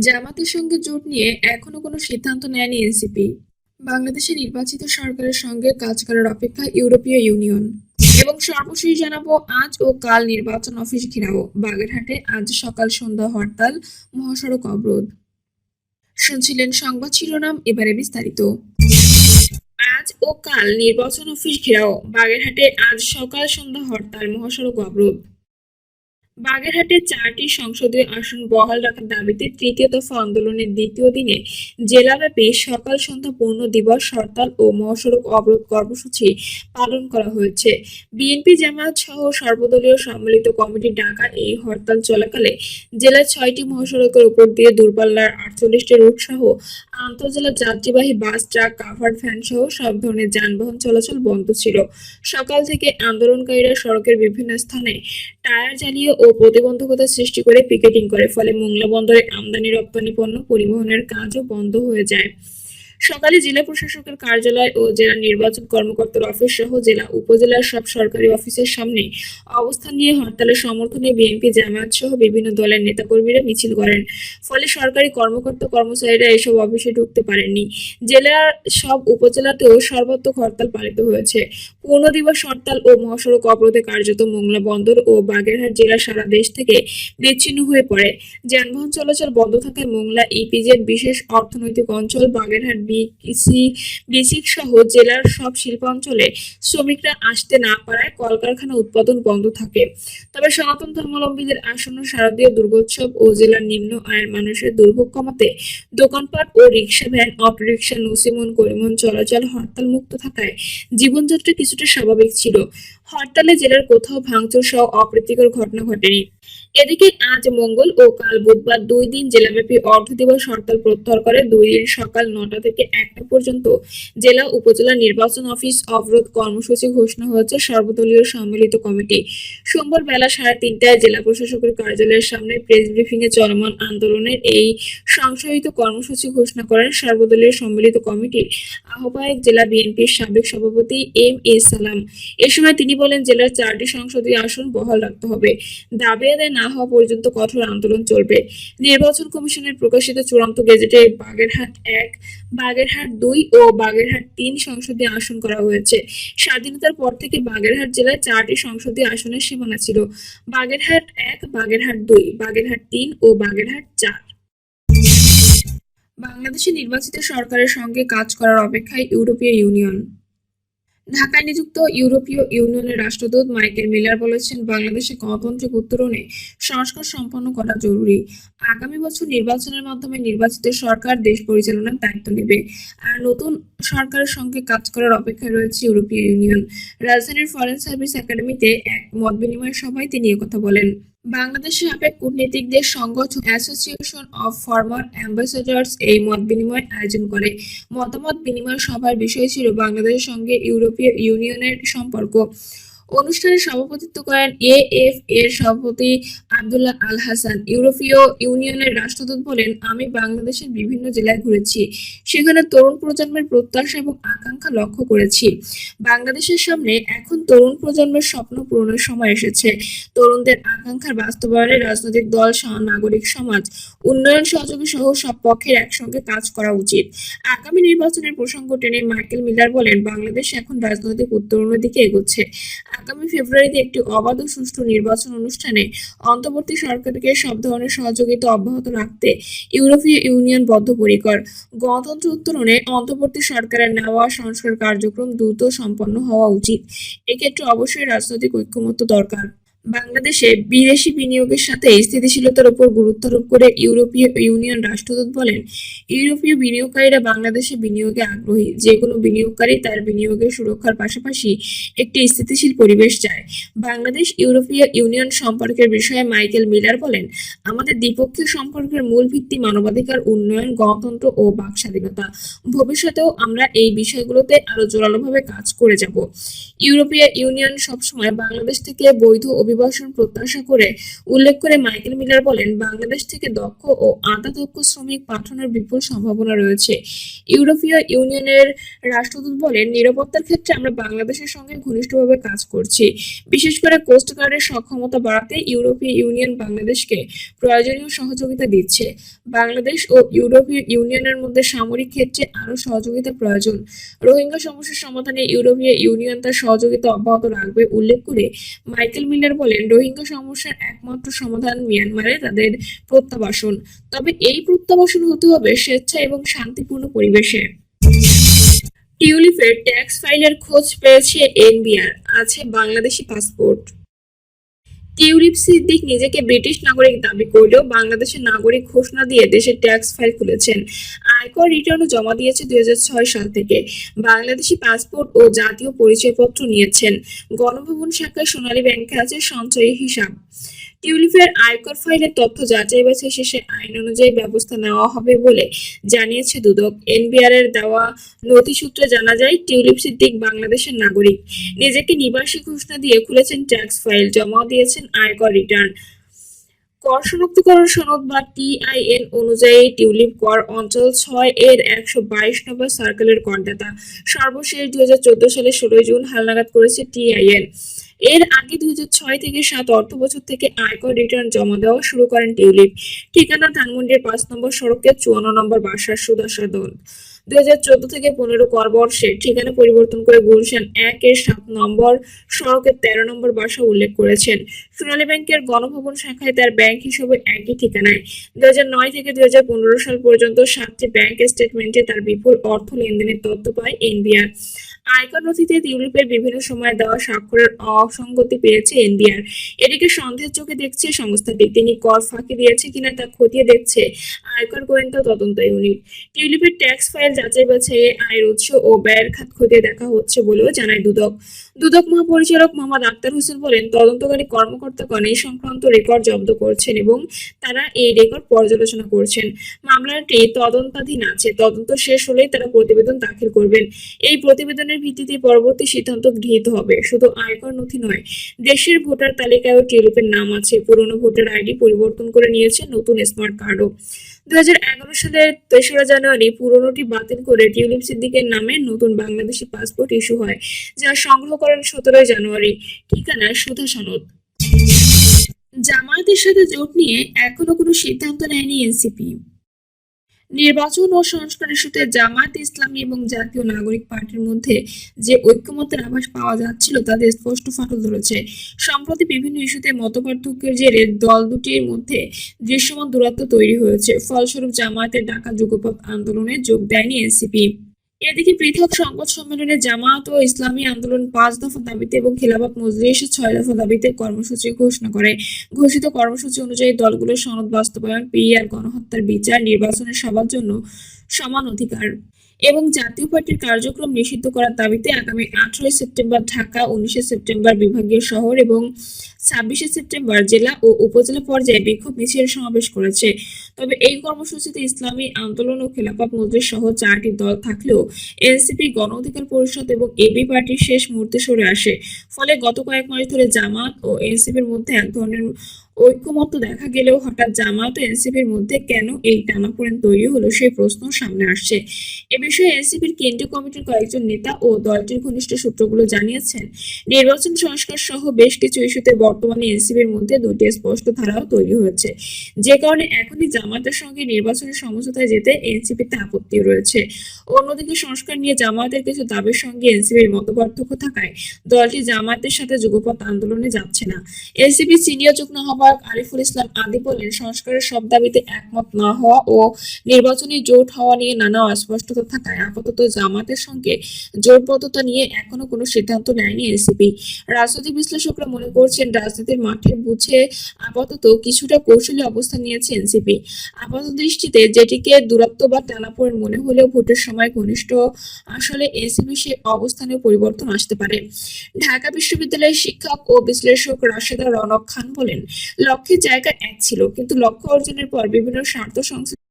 জামাতের সঙ্গে জোট নিয়ে এখনও কোনো সিদ্ধান্ত নেয়নি এনসিপি। বাংলাদেশের নির্বাচিত সরকারের সঙ্গে কাজ করার অপেক্ষা ইউরোপীয় ইউনিয়ন। এবং সর্বশেষ জানাব, আজ ও কাল নির্বাচন অফিস ঘেরাও। বাগেরহাটে আজ সকাল সন্ধ্যা হরতাল, মহাসড়ক অবরোধ। শুনছিলেন সংবাদ শিরোনাম, এবারে বিস্তারিত। আজ ও কাল নির্বাচন অফিস ঘেরাও। বাগেরহাটে আজ সকাল সন্ধ্যা হরতাল, মহাসড়ক অবরোধ। বাগেরহাটে চারটি সংসদীয় আসন বহাল রাখার দাবিতে তৃতীয় দফা আন্দোলনের দ্বিতীয় দিনে জেলাব্যাপী সকাল সন্ধ্যা পূর্ণ দিবস, হরতাল ও মহাসড়ক অবরোধ কর্মসূচি পালন করা হয়েছে। বিএনপি জামায়াত সহ সর্বদলীয় সম্মিলিত কমিটির ডাকা এই হরতাল চলাকালে জেলার ছয়টি মহাসড়কের উপর দিয়ে দূরপাল্লার আটচল্লিশটি রুট সহ আন্তঃজেলা যাত্রীবাহী বাস, ট্রাক কাভার ভ্যান সহ সব ধরনের যানবাহন চলাচল বন্ধ ছিল। সকাল থেকে আন্দোলনকারীরা সড়কের বিভিন্ন স্থানে টায়ার জ্বালিয়ে ও প্রতিবন্ধকতা সৃষ্টি করে পিকেটিং করে। ফলে মোংলা বন্দরে আমদানি রপ্তানি পণ্য পরিবহনের কাজও বন্ধ হয়ে যায়। সকালে জেলা প্রশাসকের কার্যালয় ও জেলা নির্বাচন কর্মকর্তার অফিস সহ জেলা উপজেলার সব সরকারি অফিসের সামনে অবস্থান নিয়ে হরতালের সমর্থনে বিএনপি জামায়াত সহ বিভিন্ন দলের নেতাকর্মীরা মিছিল করেন। ফলে সরকারি কর্মকর্তা কর্মচারীরা এসব অফিসে ঢুকতে পারেননি। জেলার সব উপজেলাতেও সর্বাত্মক হরতাল পালিত হয়েছে। পূর্ণ দিবস হরতাল ও মহাসড়ক অবরোধে কার্যত মোংলা বন্দর ও বাগেরহাট জেলা সারা দেশ থেকে বিচ্ছিন্ন হয়ে পড়ে। যানবাহন চলাচল বন্ধ থাকায় মোংলা ইপিজেড বিশেষ অর্থনৈতিক অঞ্চল বাগেরহাট বিসি, বিসিক সহ জেলার সব শিল্পাঞ্চলে শ্রমিকরা আসতে না পারায় কলকারখানা উৎপাদন বন্ধ থাকে। তবে সনাতন ধর্মাবলম্বীদের আসন্ন শারদীয় দুর্গোৎসব ও জেলার নিম্ন আয়ের মানুষের দুর্ভোগ কমাতে দোকানপাট ও রিক্সা ভ্যান অটোরিকশা নসিমন, করিমন, চলাচল, হরতাল মুক্ত থাকায় জীবনযাত্রা কিছুটা স্বাভাবিক ছিল। হরতালে জেলার কোথাও ভাঙচুর সহ অপ্রীতিকর ঘটনা ঘটেনি। এদিকে আজ মঙ্গল ও কাল বুধবার দুই দিন জেলাব্যাপী অর্ধ দিবস হরতাল প্রত্যাহার করে দুই দিন সকাল নটা থেকে একটা পর্যন্ত জেলা উপজেলা নির্বাচন অফিস অবরোধ কর্মসূচি ঘোষণা হয়েছে। সর্বদলীয় সম্মিলিত কমিটি সোমবার বেলা সাড়ে তিনটায় জেলা প্রশাসকের কার্যালয়ের সামনে প্রেস ব্রিফিং এ চলমান আন্দোলনের এই সংশোধিত কর্মসূচি ঘোষণা করেন সর্বদলীয় সম্মিলিত কমিটির আহ্বায়ক জেলা বিএনপির সাবেক সভাপতি এম এ সালাম। এ সময় তিনি বলেন, জেলার চারটি সংসদীয় আসন বহাল রাখতে হবে। দাবি আদায় না হওয়া পর্যন্ত কঠোর আন্দোলন চলবে। নির্বাচন কমিশনের প্রকাশিত চূড়ান্ত গেজেটে বাগেরহাট এক বাগেরহাট দুই ও বাগেরহাট তিন সংসদীয় আসন করা হয়েছে। স্বাধীনতার পর থেকে বাগেরহাট জেলায় চারটি সংসদীয় আসনের সীমানা ছিল। বাগেরহাট এক, বাগেরহাট দুই, বাগেরহাট তিন ও বাগেরহাট চার। বাংলাদেশে নির্বাচিত সরকারের সঙ্গে কাজ করার অপেক্ষায় ইউরোপীয় ইউনিয়ন। ঢাকায় নিযুক্ত ইউরোপীয় ইউনিয়নের রাষ্ট্রদূত মাইকেল মিলার বলেছেন বাংলাদেশে গণতান্ত্রিক উত্তরণে সংস্কার সম্পন্ন করা জরুরি। আগামী বছর নির্বাচনের মাধ্যমে নির্বাচিত সরকার দেশ পরিচালনার দায়িত্ব নেবে। আর নতুন সরকারের সঙ্গে কাজ করার অপেক্ষায় রয়েছে ইউরোপীয় ইউনিয়ন। রাজধানীর ফরেন সার্ভিস একাডেমিতে এক মত বিনিময় সভায় তিনি কথা বলেন। বাংলাদেশের সাবেক কূটনীতিকদের সংগঠন অ্যাসোসিয়েশন অফ ফরমার অ্যাম্বাসেডার্স এই মত বিনিময় আয়োজন করে। মতামত বিনিময় সভার বিষয় ছিল বাংলাদেশের সঙ্গে ইউরোপীয় ইউনিয়নের সম্পর্ক। অনুষ্ঠানে সভাপতিত্ব করেন এ এফ এর সভাপতি আব্দুল্লাহ আল হাসান ইউরোপীয় ইউনিয়নের রাষ্ট্রদূত বলেন, আমি বাংলাদেশের বিভিন্ন জেলায় ঘুরেছি। সেখানে তরুণ প্রজন্মের প্রত্যাশা এবং আকাঙ্ক্ষা লক্ষ্য করেছি। বাংলাদেশের সামনে এখন তরুণ প্রজন্মের স্বপ্ন পূরণের সময় এসেছে। তরুণদের আকাঙ্ক্ষার বাস্তবায়নে রাজনৈতিক দল সহ নাগরিক সমাজ, উন্নয়ন সহযোগী সহ সব পক্ষের একসঙ্গে কাজ করা উচিত। আগামী নির্বাচনের প্রসঙ্গ টেনে মাইকেল মিলার বলেন, বাংলাদেশ এখন রাজনৈতিক উত্তরণের দিকে এগোচ্ছে। আগামী ফেব্রুয়ারিতে একটি অবাধ ও সুষ্ঠু নির্বাচন অনুষ্ঠানে অন্তর্বর্তী সরকারকে সব ধরনের সহযোগিতা অব্যাহত রাখতে ইউরোপীয় ইউনিয়ন বদ্ধপরিকর। গণতন্ত্র উত্তরণে অন্তর্বর্তী সরকারের নেওয়া সংস্কার কার্যক্রম দ্রুত সম্পন্ন হওয়া উচিত। এক্ষেত্রে অবশ্যই রাজনৈতিক ঐক্যমত্য দরকার। বাংলাদেশে বিদেশি বিনিয়োগের সাথে স্থিতিশীলতার উপর গুরুত্ব আরোপ করে ইউরোপীয় ইউনিয়ন রাষ্ট্রদূত বলেন, ইউরোপীয় বিনিয়োগকারীরা বাংলাদেশে বিনিয়োগে আগ্রহী। যে কোনো বিনিয়োগকারী তার বিনিয়োগের সুরক্ষার পাশাপাশি একটি স্থিতিশীল পরিবেশ চায়। বাংলাদেশ ইউরোপীয় ইউনিয়ন সম্পর্কের বিষয়ে মাইকেল মিলার বলেন, আমাদের দ্বিপক্ষীয় সম্পর্কের মূল ভিত্তি মানবাধিকার, উন্নয়ন, গণতন্ত্র ও বাক স্বাধীনতা। ভবিষ্যতেও আমরা এই বিষয়গুলোতে আরও জোরালোভাবে কাজ করে যাব। ইউরোপীয় ইউনিয়ন সবসময় বাংলাদেশ থেকে বৈধ অভিবাসী অভিবাসন প্রত্যাশা করে উল্লেখ করে মাইকেল মিলার বলেন, বাংলাদেশ থেকে দক্ষ ও আধা দক্ষ শ্রমিক পাঠানোর বিপুল সম্ভাবনা রয়েছে। ইউরোপীয় ইউনিয়নের রাষ্ট্রদূত বলেন, নিরাপত্তার ক্ষেত্রে আমরা বাংলাদেশের সঙ্গে ঘনিষ্ঠভাবে কাজ করছি। বিশেষ করে কোস্ট গার্ডের সক্ষমতা বাড়াতে ইউরোপীয় ইউনিয়ন বাংলাদেশকে প্রয়োজনীয় সহযোগিতা দিচ্ছে। বাংলাদেশ ও ইউরোপীয় ইউনিয়নের মধ্যে সামরিক ক্ষেত্রে আরও সহযোগিতা প্রয়োজন। রোহিঙ্গা সমস্যার সমাধানে ইউরোপীয় ইউনিয়ন তার সহযোগিতা অব্যাহত রাখবে, উল্লেখ করে মাইকেল মিলার বলেন রোহিঙ্গা সমস্যার একমাত্র সমাধান মিয়ানমারে তাদের প্রত্যাবাসন। তবে এই প্রত্যাবাসন হতে হবে স্বেচ্ছা এবং শান্তিপূর্ণ পরিবেশে। টিউলিপের ট্যাক্স ফাইলের খোঁজ পেয়েছে এনবিআর, আছে বাংলাদেশি পাসপোর্ট। টিউলিপ সিদ্দিক নিজেকে ব্রিটিশ নাগরিক দাবি করলেও বাংলাদেশের নাগরিক ঘোষণা দিয়ে দেশের ট্যাক্স ফাইল খুলেছেন। আয়কর রিটার্নও জমা দিয়েছে দুই হাজার ছয় সাল থেকে। বাংলাদেশি পাসপোর্ট ও জাতীয় পরিচয়পত্র নিয়েছেন। গণভবন শাখায় সোনালী ব্যাংকে আছে সঞ্চয়ী হিসাব। টিউলিপের আয়কর ফাইলের তথ্য যাচাই বাছাই শেষে আইন অনুযায়ী ব্যবস্থা নেওয়া হবে বলে জানিয়েছে দুদক। এনবিআর এর দেওয়া নথি সূত্রে জানা যায়, টিউলিপ সিদ্দিক বাংলাদেশের নাগরিক। নিজেকে নিবাসী ঘোষণা দিয়ে খুলেছেন ট্যাক্স ফাইল, জমা দিয়েছেন আয়কর রিটার্ন। কর শনাক্তকরণ সনদ বা টিআইএন অনুযায়ী টিউলিপ কর অঞ্চল ছয় এর একশো বাইশ নম্বর সার্কেলের করদাতা। সর্বশেষ দুই সালের ষোলোই জুন হালনাগাদ করেছে টিআইএন। এর আগে দুই হাজার ছয় থেকে সাত অর্থ বছর থেকে আয়কর রিটার্ন জমা দেওয়া শুরু করেন টিউলিপ। ঠিকানা ধানমন্ডির পাঁচ নম্বর সড়কের চুয়ান্ন নম্বর বাসার সুদাসা দল দুই হাজার চোদ্দ থেকে পনেরো কর বর্ষে ঠিকানা পরিবর্তন করে গুলশান এক এর সাত নম্বর সড়কের তেরো নম্বর বাসা উল্লেখ করেছেন। সোনালী ব্যাংকের গণভবন শাখায় তার ব্যাংক হিসেবে একই ঠিকানায়। দু হাজার নয় থেকে দুই হাজার পনেরো সাল পর্যন্ত সাতটি ব্যাংক স্টেটমেন্টে তার বিপুল অর্থ লেনদেনের তথ্য পায় এনবিআর। আয়কর নথিতে ইউরোপের বিভিন্ন সময় দেওয়া স্বাক্ষরের অসঙ্গতি পেয়েছে এনবিআর। এটিকে সন্দেহের চোখে দেখছে সংস্থাটি তিনি কর ফাঁকি দিয়েছে কিনা তা খতিয়ে দেখছে আয়কর গোয়েন্দা তদন্ত ইউনিট। টিউলিপের ট্যাক্স ফাইল যাচাই বাছাইয়ে আয়ের উৎস ও ব্যয়ের খাত খতিয়ে দেখা হচ্ছে বলেও জানায় দুদক। দুদক মহাপরিচালক মোহাম্মদ আক্তার হোসেন বলেন, তদন্তকারী কর্মকর্তাগণ এই সংক্রান্ত রেকর্ড জব্দ করছেন এবং তারা এই রেকর্ড পর্যালোচনা করছেন। মামলাটি তদন্তাধীন আছে, তদন্ত শেষ হলেই তারা প্রতিবেদন দাখিল করবেন। এই প্রতিবেদনের ভিত্তিতে পরবর্তী সিদ্ধান্ত গৃহীত হবে, শুধু আয়কর নথি নয়, দেশের ভোটার তালিকায়ও টিউলিপের নাম আছে, পুরনো ভোটার আইডি পরিবর্তন করে নিয়েছে নতুন স্মার্ট কার্ডও। দুহাজার এগারো সালের তেসরা জানুয়ারি পুরনোটি বাতিল করে টিউলিপ সিদ্দিকের নামে নতুন বাংলাদেশি পাসপোর্ট ইস্যু হয়, যা সংগ্রহ করেন সতেরোই জানুয়ারি। ঠিকানা সুধা সনদ। জামায়াতের সাথে জোট নিয়ে এখনও কোনো সিদ্ধান্ত নেয়নি এনসিপি। নির্বাচন ও সংস্কার ইস্যুতে জামায়াত ইসলামী এবং জাতীয় নাগরিক পার্টির মধ্যে যে ঐক্যমতের আভাস পাওয়া যাচ্ছিল তাদের স্পষ্ট ফাটল ধরেছে। সম্প্রতি বিভিন্ন ইস্যুতে মতপার্থক্যের জেরে দল দুটির মধ্যে দৃশ্যমান দূরত্ব তৈরি হয়েছে। ফলস্বরূপ জামায়াতের ডাকা যুগপথ আন্দোলনে যোগ দেয়নি এনসিপি। এদিকে পৃথক সংবাদ সম্মেলনে জামায়াত ও ইসলামী আন্দোলন পাঁচ দফা দাবিতে এবং খেলাফত মজলিস ছয় দফা দাবিতে কর্মসূচি ঘোষণা করে। ঘোষিত কর্মসূচি অনুযায়ী দলগুলোর সনদ বাস্তবায়ন, পিআর, গণহত্যার বিচার নির্বাচনের সবার জন্য সমান অধিকার এবং জাতীয় পার্টির কার্যক্রম নিষিদ্ধ করার দাবিতে আগামী আঠারোই সেপ্টেম্বর ঢাকা, উনিশে সেপ্টেম্বর বিভাগীয় শহর এবং ছাব্বিশে সেপ্টেম্বর জেলা ও উপজেলা পর্যায়ে বিক্ষোভ মিছিল সমাবেশ করেছে। তবে এই কর্মসূচিতে ইসলামী আন্দোলন ও খেলাফত মজলিস সহ চারটি দল থাকলেও এনসিপি গণ অধিকার পরিষদ এবং এবি পার্টির শেষ মুহূর্তে সরে আসে। ফলে গত কয়েক মাস ধরে জামাত ও এনসিপির মধ্যে এক ধরনের ঐক্যমত্য দেখা গেলেও হঠাৎ জামাত ও এনসিপির মধ্যে কেন এই টানাপোড়েন তৈরি হলো সেই প্রশ্ন সামনে আসছে। এ বিষয়ে এনসিপির কেন্দ্রীয় কমিটির কয়েকজন নেতা ও দলটির ঘনিষ্ঠ সূত্রগুলো জানিয়েছেন। নির্বাচন সংস্কার সহ বেশ কিছু ইস্যুতে বর্তমানে এনসিপির মধ্যে দুটি স্পষ্ট ধারাও তৈরি হয়েছে। যে কারণে এখনই জামাতের সঙ্গে নির্বাচনের সমঝোতায় যেতে এনসিপিতে আপত্তি রয়েছে। অন্যদিকে সংস্কার নিয়ে জামায়াতের কিছু দাবির সঙ্গে এনসিপির মতপার্থক্য থাকায় দলটি জামায়াতের সাথে যুগপথ আন্দোলনে যাচ্ছে না। এনসিপি সিনিয়র যুগ্ম আহ্বায়ক আরিফুল ইসলাম আদি বলেন সংস্কারের সব দাবিতে একমত না হওয়া ও নির্বাচনী জোট হওয়া নিয়ে নানা অস্পষ্টতা থাকায় আপাতত জামাতের সঙ্গে জোটবদ্ধতা নিয়ে এখনও কোনো সিদ্ধান্ত নেয়নি এনসিপি। রাজনৈতিক বিশ্লেষকরা মনে করছেন, রাজনীতির মাঠে বুঝে আপাতত কিছুটা কৌশলী অবস্থান নিয়েছে এনসিপি। আপাত দৃষ্টিতে যেটিকে দূরত্ব বা টানাপোড়েন মনে হলেও ভোটের সময় ঘনিষ্ঠ আসলে এনসিপি সে অবস্থানে পরিবর্তন আসতে পারে। ঢাকা বিশ্ববিদ্যালয়ের শিক্ষক ও বিশ্লেষক রাশেদা রনক খান বলেন লক্ষ্যের জায়গা এক ছিল কিন্তু লক্ষ্য অর্জনের পর বিভিন্ন স্বার্থ সংশ্লিষ্ট